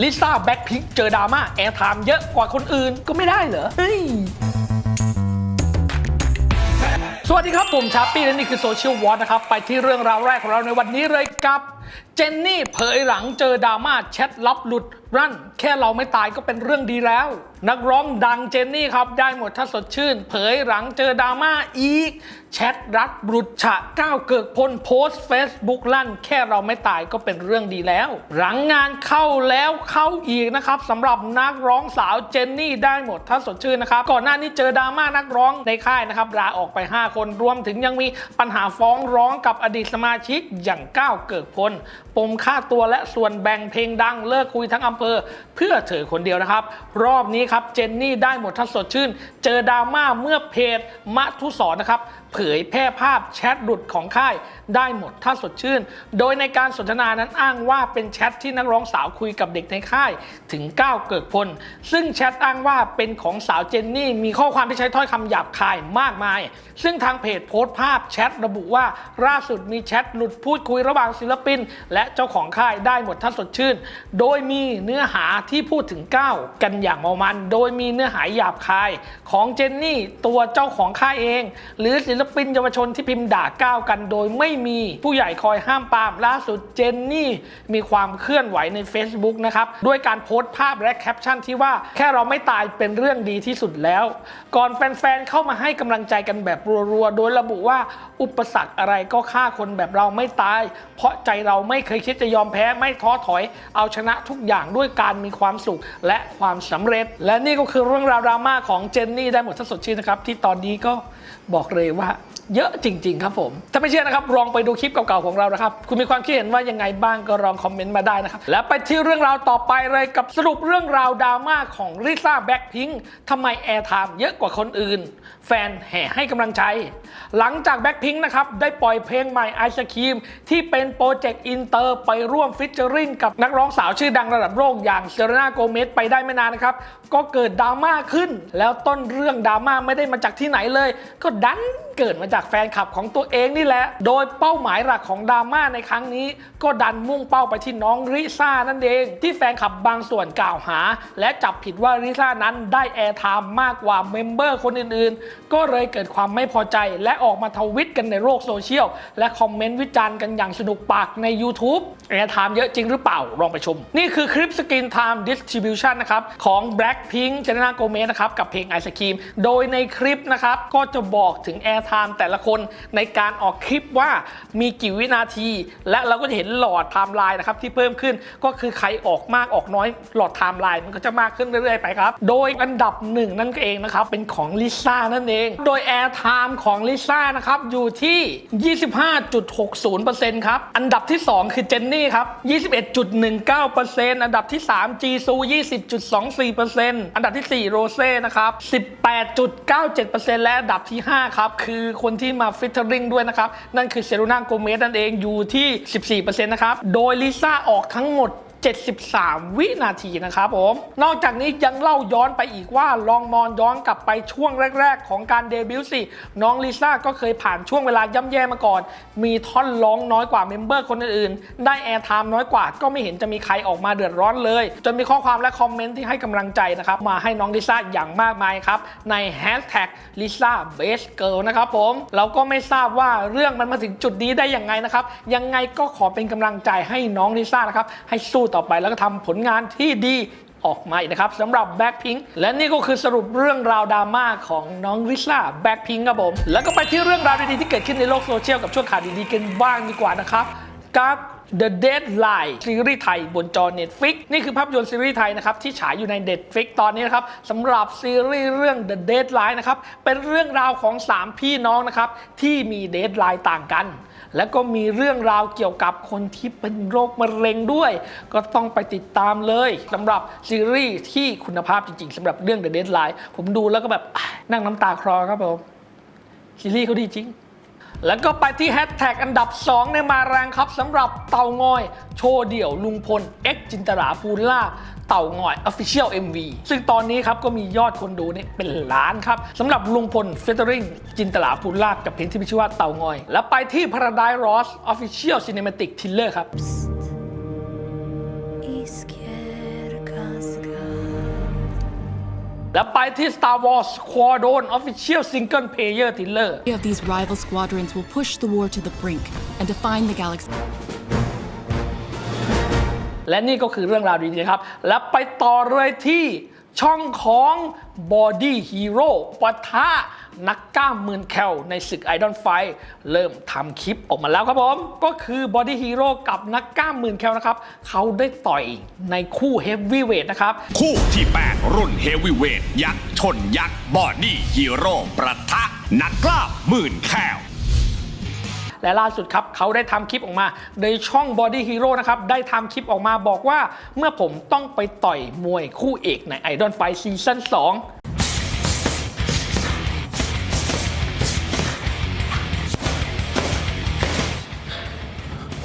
ลิซ่าแบ็คพิงเจอดราม่าแอร์ไทม์เยอะกว่าคนอื่นก็ไม่ได้เหรอ เฮ้ย สวัสดีครับ ผมชาปี้และนี่คือโซเชียลวอ r นะครับ ไปที่เรื่องราวแรกของเราในวันนี้เลยกับ เจนนี่เผยหลังเจอดราม่าแชทลับหลุดรั่น แค่เราไม่ตายก็เป็นเรื่องดีแล้ว นักร้องดังเจนนี่ครับ ได้หมดถ้าสดชื่น เผยหลังเจอดราม่าอีก แชทรักบรุษฉะก้าวเกิกพลโพสต์เฟซบุ๊กลั่น แค่เราไม่ตายก็เป็นเรื่องดีแล้ว หลังงานเข้าแล้วเข้าอีกนะครับสำหรับนักร้องสาวเจนนี่ได้หมดถ้าสดชื่นนะครับก่อนหน้านี้เจอดราม่านักร้องในค่ายนะครับลาออกไป 5 คนรวมถึงยังมีปัญหาฟ้องร้องกับอดีตสมาชิกอย่างก้าวเกิกพลปมค่าตัวและส่วนแบ่งเพลงดังเลิกคุยทั้งอำเภอ เพื่อเธอคนเดียวนะครับ รอบนี้ครับเจนนี่ได้หมดทัศสดชื่น เจอดราม่าเมื่อเพจมัทุสอนนะครับ เผยแพร่ภาพแชทหลุดของค่ายได้หมดถ้าสดชื่น โดยในการสนทนานั้นอ้างว่าเป็นแชทที่นักร้องสาวคุยกับเด็กในค่ายถึงก้าวเกิกพล ซึ่งแชทอ้างว่าเป็นของสาวเจนนี่ มีข้อความที่ใช้ถ้อยคำหยาบคายมากมาย ซึ่งทางเพจโพสต์ภาพแชทระบุว่าล่าสุดมีแชทหลุดพูดคุยระหว่างศิลปิน และเจ้าของค่ายได้หมดถ้าสดชื่น โดยมีเนื้อหาที่พูดถึงก้าวกันอย่างเมามัน โดยมีเนื้อหาหยาบคาย ของเจนนี่ตัวเจ้าของค่ายเอง หรือศิลปินเยาวชนที่พิมพ์ด่าก้าวกันโดยไม่มีผู้ใหญ่คอยห้ามปามล่าสุดเจนนี่มีความเคลื่อนไหวใน Facebook นะครับด้วยการโพสต์ภาพและแคปชั่นที่ว่าแค่เราไม่ตายเป็นเรื่องดีที่สุดแล้ว ก่อนแฟนๆเข้ามาให้กำลังใจกันแบบรัวๆ โดยระบุว่าอุปสรรคอะไรก็ฆ่าคนแบบเราไม่ตาย เพราะใจเราไม่เคยคิดจะยอมแพ้ไม่ท้อถอย เอาชนะทุกอย่างด้วยการมีความสุขและความสำเร็จ และนี่ก็คือเรื่องราวดราม่าของเจนนี่ได้หมดทั้งสดชื่นนะครับที่ตอนนี้ก็บอกเลยว่าเยอะจริง ๆ ครับผม ถ้าไม่เชื่อนะครับลองไปดูคลิปเก่าๆของเรานะครับ คุณมีความคิดเห็นว่ายังไงบ้างก็ลองคอมเมนต์มาได้นะครับ และไปที่เรื่องราวต่อไปเลยกับสรุปเรื่องราวดราม่าของลิซ่าแบ็คพิงค์ทำไมแอร์ไทม์เยอะกว่าคนอื่น แฟนแห่ให้กำลังใจ หลังจากแบ็คพิงค์นะครับ ได้ปล่อยเพลงใหม่ไอศครีมที่เป็นโปรเจกต์อินเตอร์ไปร่วมฟิชเจอริงกับนักร้องสาวชื่อดังระดับโลกอย่างเซเรนาโกเมสไปได้ไม่นานนะครับก็เกิดดราม่าขึ้น แล้วต้นเรื่องดราม่าไม่ได้มาจากที่ไหนเลย ก็ดันเกิดมาจากแฟนคลับของตัวเองนี่แหละ โดยเป้าหมายหลักของดราม่าในครั้งนี้ ก็ดันมุ่งเป้าไปที่น้องริซ่านั่นเอง ที่แฟนคลับบางส่วนกล่าวหา และจับผิดว่าริซ่านั้นได้แอร์ไทม์มากกว่าเมมเบอร์คนอื่นๆ ก็เลยเกิดความไม่พอใจ และออกมาทวิตกันในโลกโซเชียลและคอมเมนต์วิจารณ์กันอย่างสนุกปากใน YouTube แอร์ไทม์เยอะจริงหรือเปล่าลองไปชม นี่คือคลิปสกรีนไทม์ดิสทริบิวชันนะครับของ Blackpink เจนนาโกเมสนะครับกับเพลงไอศครีมโดยในคลิปนะครับก็จะบอกถึงแอร์ไทม์แต่ละคนในการออกคลิปว่ามีกี่วินาที และเราก็จะเห็นหลอดไทม์ไลน์นะครับที่เพิ่มขึ้นก็คือใครออกมากออกน้อยหลอดไทม์ไลน์มันก็จะมากขึ้นเรื่อยๆไปครับ โดยอันดับหนึ่งนั่นเองนะครับเป็นของลิซ่านั่นเอง โดยแอร์ไทม์ของลิซ่านะครับอยู่ที่ 25.60%ครับ อันดับที่ 2 คือเจนนี่ครับ 21.19%อันดับที่ 3 จีซู 20.24%อันดับที่ 4 โรเซ่นะครับ 18.97%และอันดับที่ 5 ครับคือคนที่มาฟิชเชอริงด้วยนะครับ นั่นคือเซรูนาโกเมสนั่นเองอยู่ที่ 14%นะครับ โดยลิซ่าออกทั้งหมด 73 วินาทีนะครับผม นอกจากนี้ยังเล่าย้อนไปอีกว่าลองมองย้อนกลับไปช่วงแรก ๆ ของการเดบิวต์สิ น้องลิซ่าก็เคยผ่านช่วงเวลาย่ำแย่มาก่อน มีท่อนร้องน้อยกว่าเมมเบอร์คนอื่นๆ ได้แอร์ไทม์น้อยกว่า ก็ไม่เห็นจะมีใครออกมาเดือดร้อนเลย จนมีข้อความและคอมเมนต์ที่ให้กำลังใจนะครับ มาให้น้องลิซ่าอย่างมากมายครับ ในแฮชแท็กลิซ่าเบสเกิลนะครับผมเราก็ไม่ทราบว่าเรื่องมันมาถึงจุดนี้ได้ยังไงนะครับยังไงก็ขอเป็นกำลังใจให้น้องลิซ่านะครับให้สู้ต่อไปแล้วก็ทำผลงานที่ดีออกมาอีกนะครับสำหรับ Blackpink และนี่ก็คือสรุปเรื่องราวดราม่าของน้องลิซ่า Blackpink ครับผม แล้วก็ไปที่เรื่องราวดีๆที่เกิดขึ้นในโลกโซเชียลกับช่วงข่าวดีๆกันบ้างดีกว่านะครับกับ The Deadline ซีรีส์ไทยบนจอ Netflix นี่คือภาพยนตร์ซีรีส์ไทยนะครับที่ฉายอยู่ใน Netflix ตอนนี้นะครับสำหรับซีรีส์เรื่อง The Deadline นะครับเป็นเรื่องราวของ 3 พี่น้องนะครับที่มีเดทไลน์ต่างกัน แล้วก็มีเรื่องราวเกี่ยวกับคนที่เป็นโรคมะเร็งด้วย ก็ต้องไปติดตามเลยสำหรับซีรีส์ที่คุณภาพจริงๆสำหรับเรื่อง The Deadline ผมดูแล้วก็แบบนั่งน้ำตาคลอครับผมซีรีส์เขาดีจริง แล้วก็ไปที่แฮชแท็กอันดับ 2 ในมาแรงครับสำหรับเต่างอย โชว์เดี่ยวลุงพล X จินตราภูลลาเต่างอย Official MV ซึ่งตอนนี้ครับก็มียอดคนดูเนี่ยเป็นล้านครับสำหรับลุงพลเฟเ r อริงจินตราภูลาภกับเพลงที่มีชื่อว่าเต่างอย แล้วไปที่ Paradise Lost Official Cinematic Thriller ครับ Y และไปที่ Star Wars Squadron Official Single Player Thriller of these rival squadrons will push the war to the brink and define the galaxy. และนี่ก็คือเรื่องราวดีๆครับ และไปต่อเลยที่ช่องของ Body Hero ปะทะ นักกล้ามหมื่นแคลในศึกไอดอลไฟเริ่มทำคลิปออกมาแล้วครับผม ก็คือ Body Hero กับนักกล้ามหมื่นแคลนะครับ เขาได้ต่อยในคู่เฮฟวีเวทนะครับ คู่ที่ 8 รุ่นเฮฟวีเวทยักษ์ชนยักษ์บอดี้ฮีโร่ประทะ นักกล้าหมื่นแคลและล่าสุดครับเขาได้ทำคลิปออกมา โดยช่อง Body Hero นะครับ ได้ทำคลิปออกมาบอกว่า เมื่อผมต้องไปต่อยมวยคู่เอกใน Idol Fight ซีซั่น2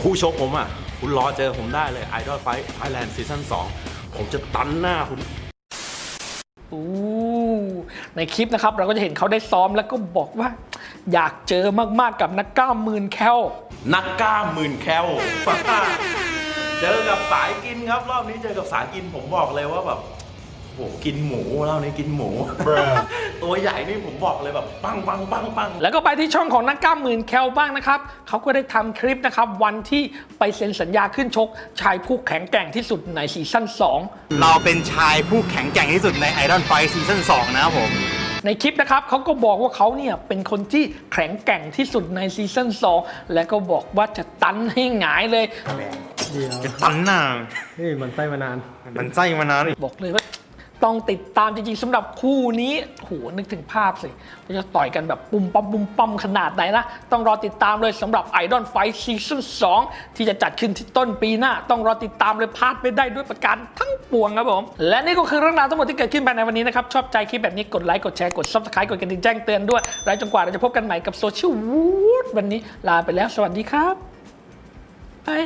คู่ชกผมอะ คุณรอเจอผมได้เลย Idol Fight Thailand Season 2 ผมจะตันหน้าคุณ อู้ในคลิปนะครับเราก็จะเห็นเขาได้ซ้อมแล้วก็บอกว่า อยากเจอมากๆกับนักกล้ามหมื่นแคลนักกล้ามหมื่นแคล เจอกับสายกินครับ รอบนี้เจอกับสายกินผมบอกเลยว่าแบบโหกินหมูรอบนี้กินหมู ตัวใหญ่นี่ผมบอกเลยแบบปังปังปังปังแล้วก็ไปที่ช่องของนักกล้ามหมื่นแคลบ้างนะครับเขาก็ได้ทำคลิปนะครับวันที่ไปเซ็นสัญญาขึ้นชก ชายผู้แข็งแกร่งที่สุดในซีซั่น2 เราเป็นชายผู้แข็งแกร่งที่สุดใน Iron Fight ซีซั่น2นะครับผมในคลิปนะครับเขาก็บอกว่าเขาเนี่ยเป็นคนที่แข็งแกร่งที่สุดในซีซั่น2และก็บอกว่าจะตันให้หงายเลยจะตันหน้านี่มันไส้มานาน มันไส้มานาน บอกเลยว่า ต้องติดตามจริงๆสำหรับคู่นี้โหนึกถึงภาพสิว่าจะต่อยกันแบบปุ่มปั๊มปุ่มปั๊มขนาดไหนนะ ต้องรอติดตามเลยสำหรับ Idol Fight Season 2 ที่จะจัดขึ้นที่ต้นปีหน้า ต้องรอติดตามเลยพลาดไม่ได้ด้วยประการทั้งปวงครับผม และนี่ก็คือเรื่องราวทั้งหมดที่เกิดขึ้นภายในวันนี้นะครับ ชอบใจคลิปแบบนี้กดไลค์กดแชร์กด Subscribe กดกระดิ่งแจ้งเตือนด้วยและจนกว่าเราจะพบกันใหม่กับโซเชียลวูดวันนี้ลาไปแล้วสวัสดีครับบาย